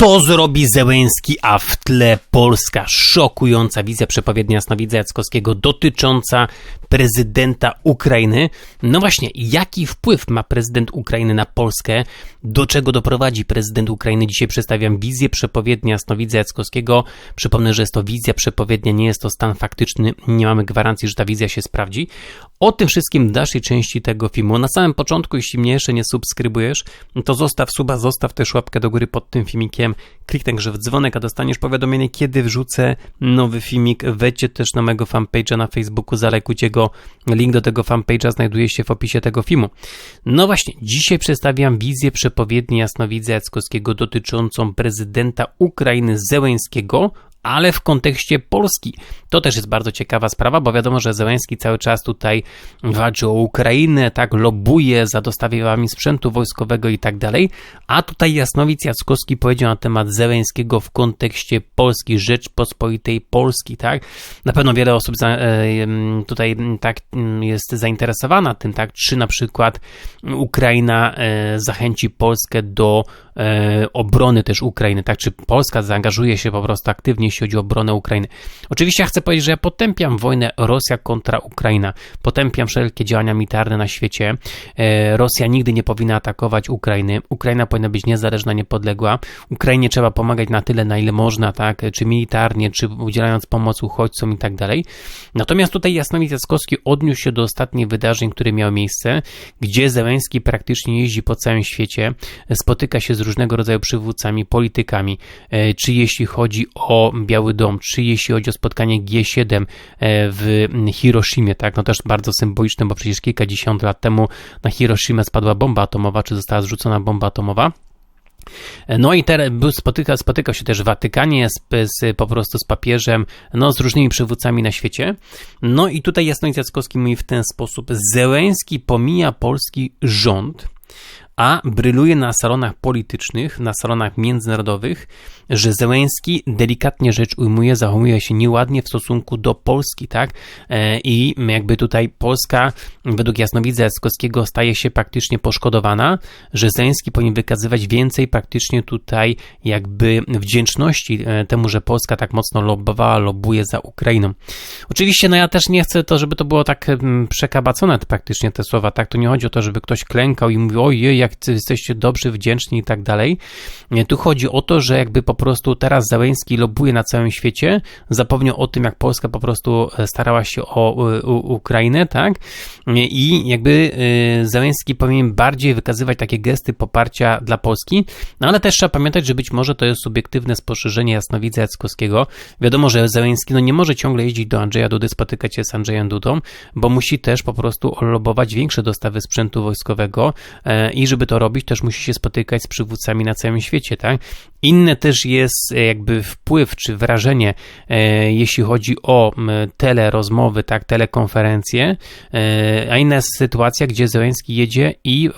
To zrobi Zełenski, a w tle Polska. Szokująca wizja przepowiednia Jasnowidza Jackowskiego dotycząca prezydenta Ukrainy. No właśnie, jaki wpływ ma prezydent Ukrainy na Polskę? Do czego doprowadzi prezydent Ukrainy? Dzisiaj przedstawiam wizję przepowiednia Jasnowidza Jackowskiego. Przypomnę, że jest to wizja przepowiednia, nie jest to stan faktyczny. Nie mamy gwarancji, że ta wizja się sprawdzi. O tym wszystkim w dalszej części tego filmu. Na samym początku, jeśli mnie jeszcze nie subskrybujesz, to zostaw suba, zostaw też łapkę do góry pod tym filmikiem, kliknij także w dzwonek, a dostaniesz powiadomienie, kiedy wrzucę nowy filmik. Wejdźcie też na mojego fanpage'a na Facebooku, zalajkujcie go. Link do tego fanpage'a znajduje się w opisie tego filmu. No właśnie, dzisiaj przedstawiam wizję przepowiedni Jasnowidza Jackowskiego dotyczącą prezydenta Ukrainy Zełęńskiego ale w kontekście Polski. To też jest bardzo ciekawa sprawa, bo wiadomo, że Zełenski cały czas tutaj walczy o Ukrainę, tak, lobuje za dostawami sprzętu wojskowego i tak dalej, a tutaj Jasnowic Jackowski powiedział na temat Zełenskiego w kontekście Polski, Rzeczpospolitej Polski, tak. Na pewno wiele osób e, tutaj tak jest zainteresowana tym, tak, czy na przykład Ukraina e, zachęci Polskę do e, obrony też Ukrainy, tak, czy Polska zaangażuje się po prostu aktywnie jeśli chodzi o obronę Ukrainy. Oczywiście ja chcę powiedzieć, że ja potępiam wojnę Rosja kontra Ukraina. Potępiam wszelkie działania militarne na świecie. E, Rosja nigdy nie powinna atakować Ukrainy. Ukraina powinna być niezależna, niepodległa. Ukrainie trzeba pomagać na tyle, na ile można, tak, czy militarnie, czy udzielając pomocy uchodźcom i tak dalej. Natomiast tutaj Jasnowic Jackowski odniósł się do ostatnich wydarzeń, które miały miejsce, gdzie Zełenski praktycznie jeździ po całym świecie, spotyka się z różnego rodzaju przywódcami, politykami, e, czy jeśli chodzi o Biały Dom, czy jeśli chodzi o spotkanie G7 e, w Hiroshimie, tak, no też bardzo symboliczne, bo przecież kilkadziesiąt lat temu na Hiroshimę spadła bomba atomowa, czy została zrzucona bomba atomowa. No i teraz spotyka, spotykał się też w Watykanie z, z, po prostu z papieżem, no z różnymi przywódcami na świecie. No i tutaj Jasnowic Jackowski mówi w ten sposób, Zełenski pomija polski rząd, a bryluje na salonach politycznych, na salonach międzynarodowych, że Zełenski delikatnie rzecz ujmuje, zachowuje się nieładnie w stosunku do Polski, tak? E, I jakby tutaj Polska według Jasnowidza Jackowskiego staje się praktycznie poszkodowana, że Zełenski powinien wykazywać więcej praktycznie tutaj jakby wdzięczności e, temu, że Polska tak mocno lobbowała, lobbuje za Ukrainą. Oczywiście, no ja też nie chcę to, żeby to było tak przekabacone praktycznie te słowa, tak? To nie chodzi o to, żeby ktoś klękał i mówił, ojej, jak jesteście dobrzy, wdzięczni i tak dalej. Tu chodzi o to, że jakby po prostu teraz Załęski lobuje na całym świecie, zapomniał o tym, jak Polska po prostu e, starała się o Ukrainę, tak? I jakby e, Załęski powinien bardziej wykazywać takie gesty poparcia dla Polski, no ale też trzeba pamiętać, że być może to jest subiektywne spostrzeżenie Jasnowidza Jackowskiego. Wiadomo, że Załęski no nie może ciągle jeździć do Andrzeja Dudy, spotykać się z Andrzejem Dudą, bo musi też po prostu lobować większe dostawy sprzętu wojskowego e, i żeby to robić, też musi się spotykać z przywódcami na całym świecie, tak? Inne też jest e, jakby wpływ czy wrażenie, e, jeśli chodzi o telerozmowy, tak, telekonferencje, e, a inna jest sytuacja, gdzie Zełenski jedzie i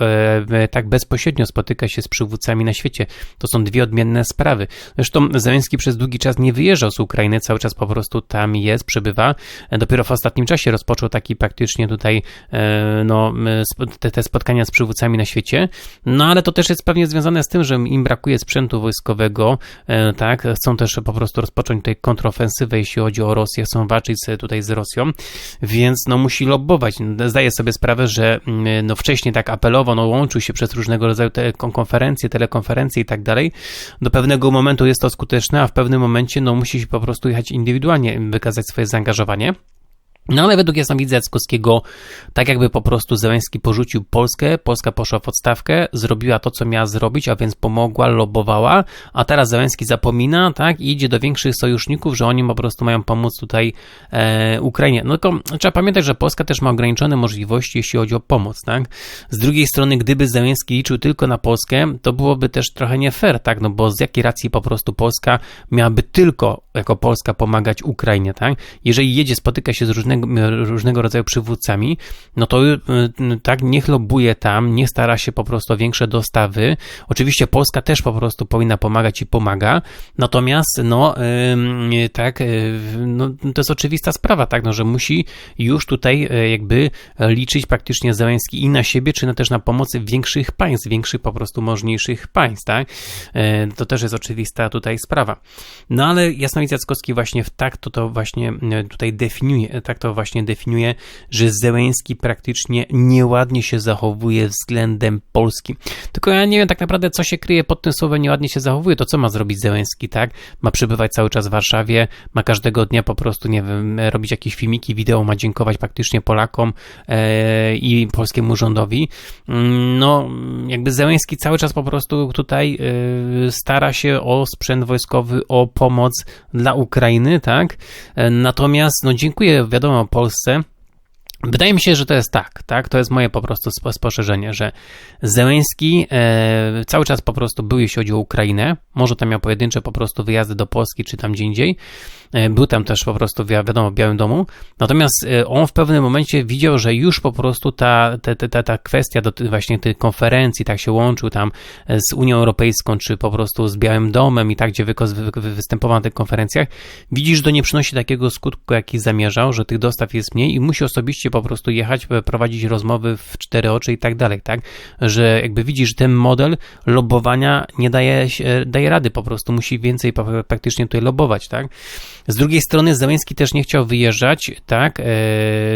tak bezpośrednio spotyka się z przywódcami na świecie. To są dwie odmienne sprawy. Zresztą Zełenski przez długi czas nie wyjeżdżał z Ukrainy, cały czas po prostu tam jest, przebywa. Dopiero w ostatnim czasie rozpoczął taki praktycznie tutaj no, te, te spotkania z przywódcami na świecie. No ale to też jest pewnie związane z tym, że im brakuje sprzętu wojskowego, e, tak, chcą też po prostu rozpocząć tej kontrofensywę, jeśli chodzi o Rosję, chcą walczyć tutaj z Rosją, więc no musi lobbować. Zdaję sobie sprawę, że mm, no wcześniej tak apelował, no łączył się przez różnego rodzaju te konferencje, telekonferencje i tak dalej. Do pewnego momentu jest to skuteczne, a w pewnym momencie no musi się po prostu jechać indywidualnie, wykazać swoje zaangażowanie. No ale według Jasnowidza Jackowskiego, tak jakby po prostu Zełenski porzucił Polskę, Polska poszła w odstawkę, zrobiła to, co miała zrobić, a więc pomogła, lobowała, a teraz Zełenski zapomina, tak, i idzie do większych sojuszników, że oni po prostu mają pomóc tutaj e, Ukrainie. No tylko trzeba pamiętać, że Polska też ma ograniczone możliwości, jeśli chodzi o pomoc, tak. Z drugiej strony, gdyby Zełenski liczył tylko na Polskę, to byłoby też trochę nie fair, tak, no bo z jakiej racji po prostu Polska miałaby tylko jako Polska pomagać Ukrainie, tak. Jeżeli jedzie, spotyka się z różnego różnego, rodzaju przywódcami, no to tak niech lobuje tam, nie stara się po prostu o większe dostawy. Oczywiście Polska też po prostu powinna pomagać i pomaga, natomiast no tak, no, to jest oczywista sprawa, tak, no, że musi już tutaj jakby liczyć praktycznie Zeleński i na siebie, czy na, też na pomocy większych państw, większych po prostu możniejszych państw, tak? To też jest oczywista tutaj sprawa. No ale Jasnowic Jackowski właśnie w tak to, to właśnie tutaj definiuje, tak to właśnie definiuje, że Zełęski praktycznie nieładnie się zachowuje względem Polski. Tylko ja nie wiem tak naprawdę, co się kryje pod tym słowem nieładnie się zachowuje, to co ma zrobić Zełęski, tak? Ma przebywać cały czas w Warszawie, ma każdego dnia po prostu, nie wiem, robić jakieś filmiki, wideo, ma dziękować praktycznie Polakom e, i polskiemu rządowi. Mm, no, jakby Zełęski cały czas po prostu tutaj e, stara się o sprzęt wojskowy, o pomoc dla Ukrainy, tak? E, natomiast, no dziękuję, wiadomo, Polsce, Wydaje mi się, że to jest tak, tak? To jest moje po prostu spostrzeżenie, że Zełenski e, cały czas po prostu był, jeśli chodzi o Ukrainę. Może tam miał pojedyncze po prostu wyjazdy do Polski czy tam gdzie indziej. E, był tam też po prostu, wiadomo, w Białym Domu. Natomiast e, on w pewnym momencie widział, że już po prostu ta, ta, ta, ta kwestia do właśnie tej konferencji, tak się łączył tam e, z Unią Europejską, czy po prostu z Białym Domem i tak, gdzie wy, wy, występował na tych konferencjach, widzisz, że to nie przynosi takiego skutku, jaki zamierzał, że tych dostaw jest mniej i musi osobiście po prostu jechać, prowadzić rozmowy w cztery oczy i tak dalej, tak? Że jakby widzisz, ten model lobowania nie daje, daje rady, po prostu musi więcej praktycznie tutaj lobować, tak? Z drugiej strony Załęski też nie chciał wyjeżdżać, tak, e,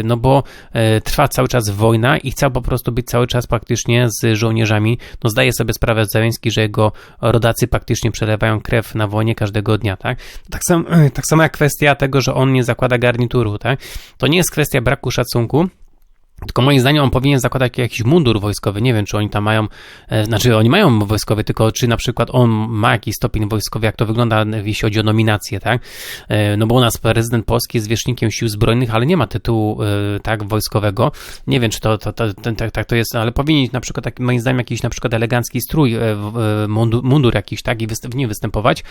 no bo e, trwa cały czas wojna i chciał po prostu być cały czas praktycznie z żołnierzami. No zdaje sobie sprawę Załęski, że jego rodacy praktycznie przelewają krew na wojnie każdego dnia, tak. Tak, sam, tak samo jak kwestia tego, że on nie zakłada garnituru, tak. To nie jest kwestia braku szacunku, звонку. Tylko moim zdaniem on powinien zakładać jakiś mundur wojskowy. Nie wiem, czy oni tam mają, e, znaczy oni mają wojskowy, tylko czy na przykład on ma jakiś stopień wojskowy, jak to wygląda, jeśli chodzi o nominację, tak? E, no bo u nas prezydent Polski jest wierzchnikiem sił zbrojnych, ale nie ma tytułu, e, tak, wojskowego. Nie wiem, czy to, to, to, to tak, tak to jest, ale powinien na przykład, moim zdaniem, jakiś na przykład elegancki strój, mundur, mundur jakiś, tak, i w nim występować.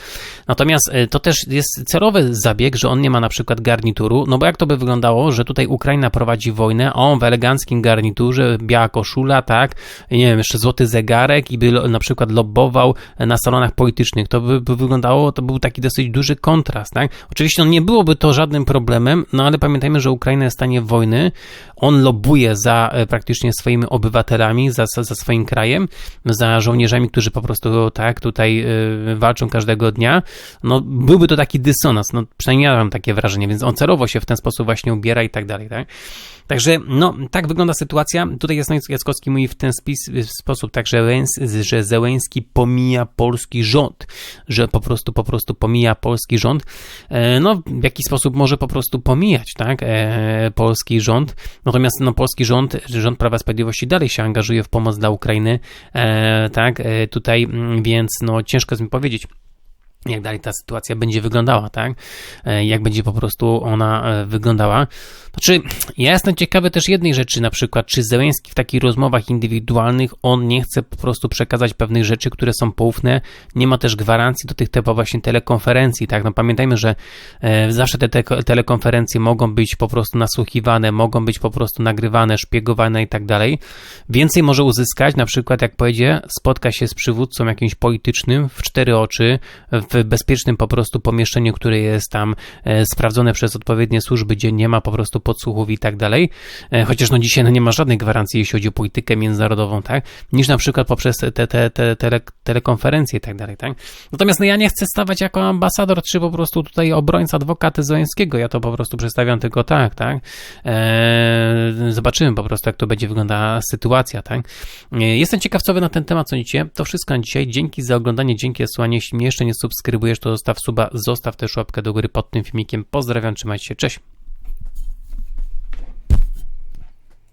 Natomiast to też jest celowy zabieg, że on nie ma na przykład garnituru, no bo jak to by wyglądało, że tutaj Ukraina prowadzi wojnę, a on w eleganckim garniturze, biała koszula, tak, nie wiem, jeszcze złoty zegarek i by na przykład lobbował na salonach politycznych. To by, by wyglądało, to był taki dosyć duży kontrast, tak. Oczywiście no, nie byłoby to żadnym problemem, no ale pamiętajmy, że Ukraina jest w stanie wojny, on lobuje za e, praktycznie swoimi obywatelami, za, za swoim krajem, za żołnierzami, którzy po prostu tak tutaj y, walczą każdego dnia, no byłby to taki dysonans, no przynajmniej ja mam takie wrażenie, więc on celowo się w ten sposób właśnie ubiera i tak dalej, tak. Także, no, tak wygląda sytuacja. Tutaj Jackowski mówi w ten spis, w sposób tak, że, że Zełęski pomija polski rząd, że po prostu, po prostu pomija polski rząd. E, no, w jaki sposób może po prostu pomijać, tak, e, polski rząd. Natomiast, no, polski rząd, rząd Prawa Sprawiedliwości dalej się angażuje w pomoc dla Ukrainy, e, tak, tutaj, mm, więc, no, ciężko jest mi powiedzieć jak dalej ta sytuacja będzie wyglądała, tak? E, jak będzie po prostu ona e, wyglądała. Znaczy, ja jestem ciekawy też jednej rzeczy, na przykład, czy Zełenski w takich rozmowach indywidualnych on nie chce po prostu przekazać pewnych rzeczy, które są poufne, nie ma też gwarancji do tych typu właśnie telekonferencji, tak? No pamiętajmy, że e, zawsze te, te telekonferencje mogą być po prostu nasłuchiwane, mogą być po prostu nagrywane, szpiegowane i tak dalej. Więcej może uzyskać, na przykład, jak powiedzie, spotka się z przywódcą jakimś politycznym w cztery oczy, w w bezpiecznym po prostu pomieszczeniu, które jest tam e, sprawdzone przez odpowiednie służby, gdzie nie ma po prostu podsłuchów i tak dalej. E, chociaż no dzisiaj no nie ma żadnej gwarancji, jeśli chodzi o politykę międzynarodową, tak? Niż na przykład poprzez te, te, te tele, telekonferencje i tak dalej, tak? Natomiast no ja nie chcę stawać jako ambasador, czy po prostu tutaj obrońca adwokaty Zońskiego. Ja to po prostu przedstawiam tylko tak, tak? Eee, zobaczymy po prostu, jak to będzie wyglądała sytuacja, tak? Eee, jestem ciekaw, co wy na ten temat sądzicie. To wszystko na dzisiaj. Dzięki za oglądanie, dzięki za słuchanie. Jeśli mnie jeszcze nie subskrybujesz, to zostaw suba, zostaw też łapkę do góry pod tym filmikiem. Pozdrawiam, trzymajcie się, cześć!